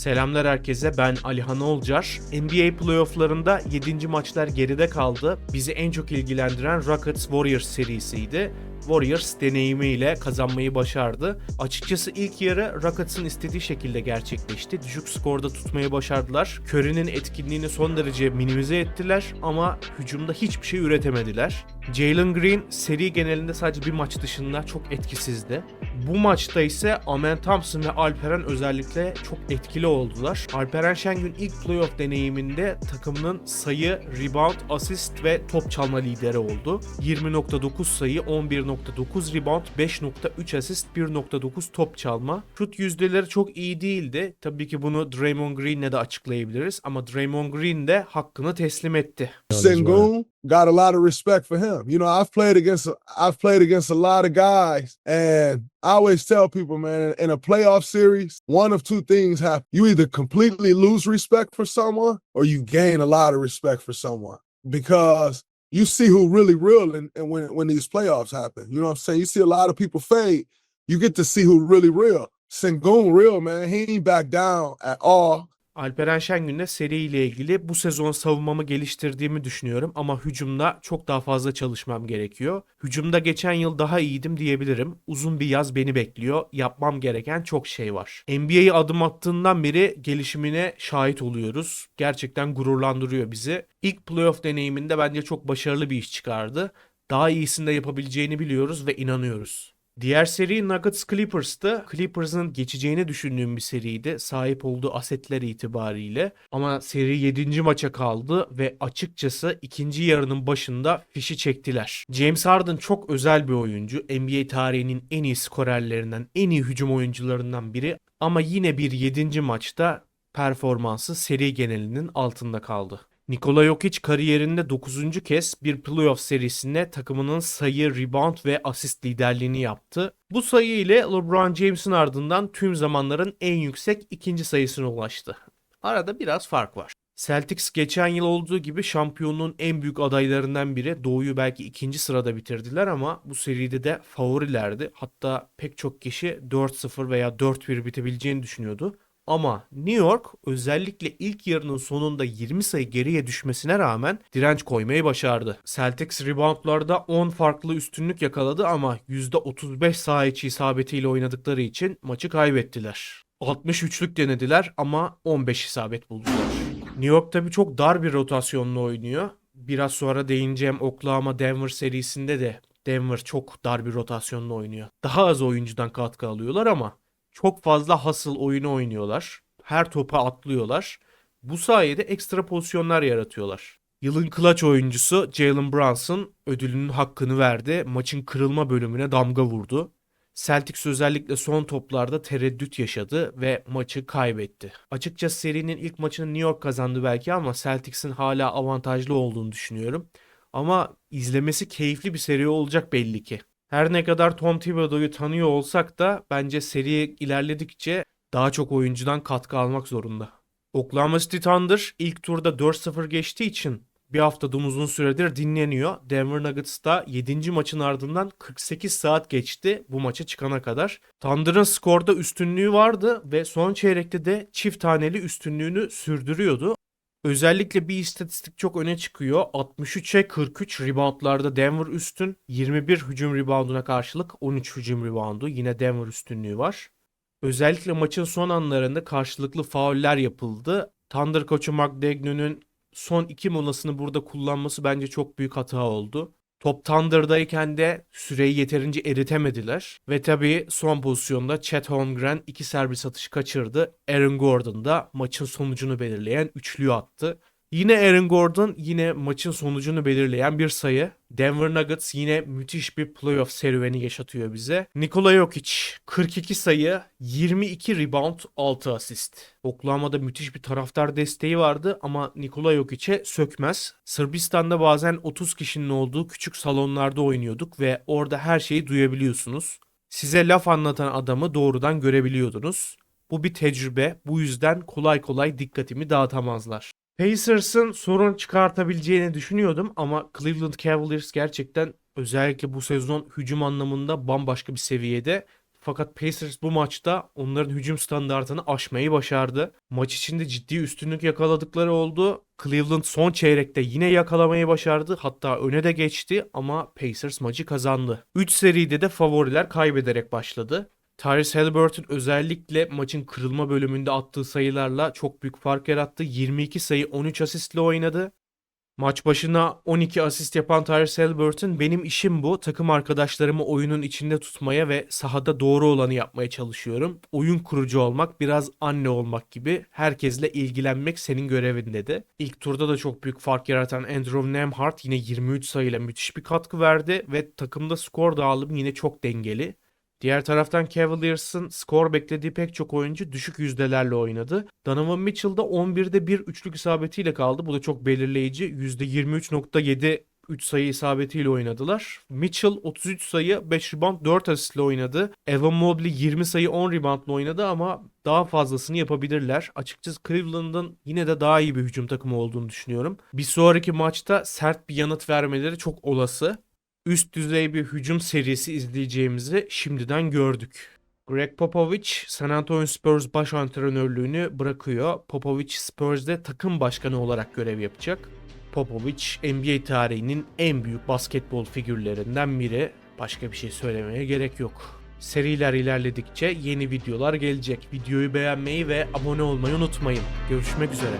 Selamlar herkese ben Alihan Olcar. NBA playofflarında 7. maçlar geride kaldı. Bizi en çok ilgilendiren Rockets Warriors serisiydi. Warriors deneyimiyle kazanmayı başardı. Açıkçası ilk yarı Rockets'ın istediği şekilde gerçekleşti. Düşük skorda tutmayı başardılar. Curry'nin etkinliğini son derece minimize ettiler ama hücumda hiçbir şey üretemediler. Jalen Green seri genelinde sadece bir maç dışında çok etkisizdi. Bu maçta ise Amen Thompson ve Alperen özellikle çok etkili oldular. Alperen Şengün ilk playoff deneyiminde takımının sayı, rebound, asist ve top çalma lideri oldu. 20.9 sayı, 11.9 rebound, 5.3 asist, 1.9 top çalma. Şut yüzdeleri çok iyi değildi. Tabii ki bunu Draymond Green'le de açıklayabiliriz ama Draymond Green de hakkını teslim etti. Sengun got a lot of respect for him. You know, I've played against I've played against a lot of guys, and I always tell people, man, in a playoff series, one of two things happen: you either completely lose respect for someone, or you gain a lot of respect for someone because you see who really real, and, and when when these playoffs happen, you know what I'm saying. You see a lot of people fade. You get to see who really real. Sengun real, man. He ain't back down at all. Alperen Şengün'le seriyle ilgili bu sezon savunmamı geliştirdiğimi düşünüyorum ama hücumda çok daha fazla çalışmam gerekiyor. Hücumda geçen yıl daha iyiydim diyebilirim. Uzun bir yaz beni bekliyor. Yapmam gereken çok şey var. NBA'ye adım attığından beri gelişimine şahit oluyoruz. Gerçekten gururlandırıyor bizi. İlk playoff deneyiminde bence çok başarılı bir iş çıkardı. Daha iyisini de yapabileceğini biliyoruz ve inanıyoruz. Diğer seri Nuggets Clippers'tı. Clippers'ın geçeceğini düşündüğüm bir seriydi. Sahip olduğu asetler itibariyle. Ama seri 7. maça kaldı ve açıkçası ikinci yarının başında fişi çektiler. James Harden çok özel bir oyuncu. NBA tarihinin en iyi skorerlerinden, en iyi hücum oyuncularından biri. Ama yine bir 7. maçta performansı seri genelinin altında kaldı. Nikola Jokic kariyerinde 9. kez bir playoff serisinde takımının sayı, rebound ve asist liderliğini yaptı. Bu sayı ile LeBron James'in ardından tüm zamanların en yüksek ikinci sayısına ulaştı. Arada biraz fark var. Celtics geçen yıl olduğu gibi şampiyonluğun en büyük adaylarından biri. Doğu'yu belki ikinci sırada bitirdiler ama bu seride de favorilerdi. Hatta pek çok kişi 4-0 veya 4-1 bitebileceğini düşünüyordu. Ama New York özellikle ilk yarının sonunda 20 sayı geriye düşmesine rağmen direnç koymayı başardı. Celtics reboundlarda 10 farklı üstünlük yakaladı ama %35 saha içi isabetiyle oynadıkları için maçı kaybettiler. 63'lük denediler ama 15 isabet buldular. New York tabii çok dar bir rotasyonla oynuyor. Biraz sonra değineceğim Oklahoma Denver serisinde de Denver çok dar bir rotasyonla oynuyor. Daha az oyuncudan katkı alıyorlar ama çok fazla hasıl oyunu oynuyorlar. Her topa atlıyorlar. Bu sayede ekstra pozisyonlar yaratıyorlar. Yılın clutch oyuncusu Jalen Brunson ödülünün hakkını verdi. Maçın kırılma bölümüne damga vurdu. Celtics özellikle son toplarda tereddüt yaşadı ve maçı kaybetti. Açıkçası serinin ilk maçını New York kazandı belki ama Celtics'in hala avantajlı olduğunu düşünüyorum. Ama izlemesi keyifli bir seri olacak belli ki. Her ne kadar Tom Thibodeau'yu tanıyor olsak da bence seri ilerledikçe daha çok oyuncudan katkı almak zorunda. Oklahoma City Thunder ilk turda 4-0 geçtiği için bir haftadan uzun süredir dinleniyor. Denver Nuggets da 7. maçın ardından 48 saat geçti bu maça çıkana kadar. Thunder'ın skorda üstünlüğü vardı ve son çeyrekte de çift taneli üstünlüğünü sürdürüyordu. Özellikle bir istatistik çok öne çıkıyor. 63'e 43 reboundlarda Denver üstün. 21 hücum rebounduna karşılık 13 hücum reboundu. Yine Denver üstünlüğü var. Özellikle maçın son anlarında karşılıklı fauller yapıldı. Thunder koçu McDagno'nun son iki molasını burada kullanması bence çok büyük hata oldu. Top Thunder'dayken de süreyi yeterince eritemediler. Ve tabii son pozisyonda Chet Holmgren iki servis atışı kaçırdı. Aaron Gordon da maçın sonucunu belirleyen üçlüyü attı. Yine Aaron Gordon yine maçın sonucunu belirleyen bir sayı. Denver Nuggets yine müthiş bir playoff serüveni yaşatıyor bize. Nikola Jokic 42 sayı, 22 rebound, 6 asist. Oklahoma'da müthiş bir taraftar desteği vardı ama Nikola Jokic'e sökmez. Sırbistan'da bazen 30 kişinin olduğu küçük salonlarda oynuyorduk ve orada her şeyi duyabiliyorsunuz. Size laf anlatan adamı doğrudan görebiliyordunuz. Bu bir tecrübe. Bu yüzden kolay kolay dikkatimi dağıtamazlar. Pacers'ın sorun çıkartabileceğini düşünüyordum ama Cleveland Cavaliers gerçekten özellikle bu sezon hücum anlamında bambaşka bir seviyede. Fakat Pacers bu maçta onların hücum standartını aşmayı başardı. Maç içinde ciddi üstünlük yakaladıkları oldu. Cleveland son çeyrekte yine yakalamayı başardı. Hatta öne de geçti ama Pacers maçı kazandı. 3 seride de favoriler kaybederek başladı. Tyrese Halliburton özellikle maçın kırılma bölümünde attığı sayılarla çok büyük fark yarattı. 22 sayı 13 asistle oynadı. Maç başına 12 asist yapan Tyrese Halliburton benim işim bu. Takım arkadaşlarımı oyunun içinde tutmaya ve sahada doğru olanı yapmaya çalışıyorum. Oyun kurucu olmak biraz anne olmak gibi. Herkesle ilgilenmek senin görevin dedi. İlk turda da çok büyük fark yaratan Andrew Nemhart yine 23 sayıyla müthiş bir katkı verdi ve takımda skor dağılımı yine çok dengeli. Diğer taraftan Cavaliers'ın skor beklediği pek çok oyuncu düşük yüzdelerle oynadı. Donovan Mitchell da 11'de bir üçlük isabetiyle kaldı. Bu da çok belirleyici. %23.7 3 sayı isabetiyle oynadılar. Mitchell 33 sayı, 5 rebound, 4 asistle oynadı. Evan Mobley 20 sayı, 10 reboundla oynadı ama daha fazlasını yapabilirler. Açıkçası Cleveland'ın yine de daha iyi bir hücum takımı olduğunu düşünüyorum. Bir sonraki maçta sert bir yanıt vermeleri çok olası üst düzey bir hücum serisi izleyeceğimizi şimdiden gördük. Greg Popovich San Antonio Spurs baş antrenörlüğünü bırakıyor. Popovich Spurs'de takım başkanı olarak görev yapacak. Popovich NBA tarihinin en büyük basketbol figürlerinden biri. Başka bir şey söylemeye gerek yok. Seriler ilerledikçe yeni videolar gelecek. Videoyu beğenmeyi ve abone olmayı unutmayın. Görüşmek üzere.